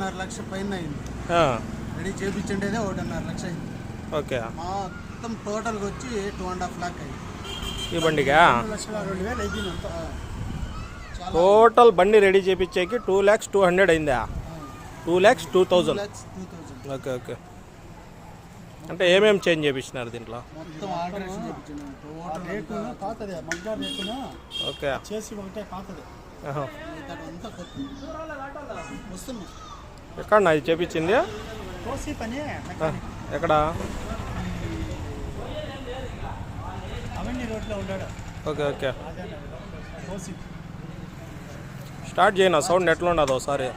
ఒకటిన్నర లక్ష పైన అయింది. రెడీ చేపించండేదే ఒకటిన్నర లక్ష అయింది. ఓకే. మొత్తం టోటల్గా వచ్చి టూ అండ్ హాఫ్ లాక్ అయింది. ఈ చాలా టోటల్ బండి రెడీ చేయించేకి టూ ల్యాక్స్ టూ హండ్రెడ్ అయిందా? Two lakhs two thousand. Okay okay. అంటే ఏమేమి చేంజ్ చేయించినారు దీంట్లో? ఓకే. చేసి ఒకటే ఎక్కడ? ఇది చేపించింది. ఎక్కడ? Okay okay. స్టార్ట్ చేయనా సౌండ్ ఎట్లా ఉండదు ఒకసారి.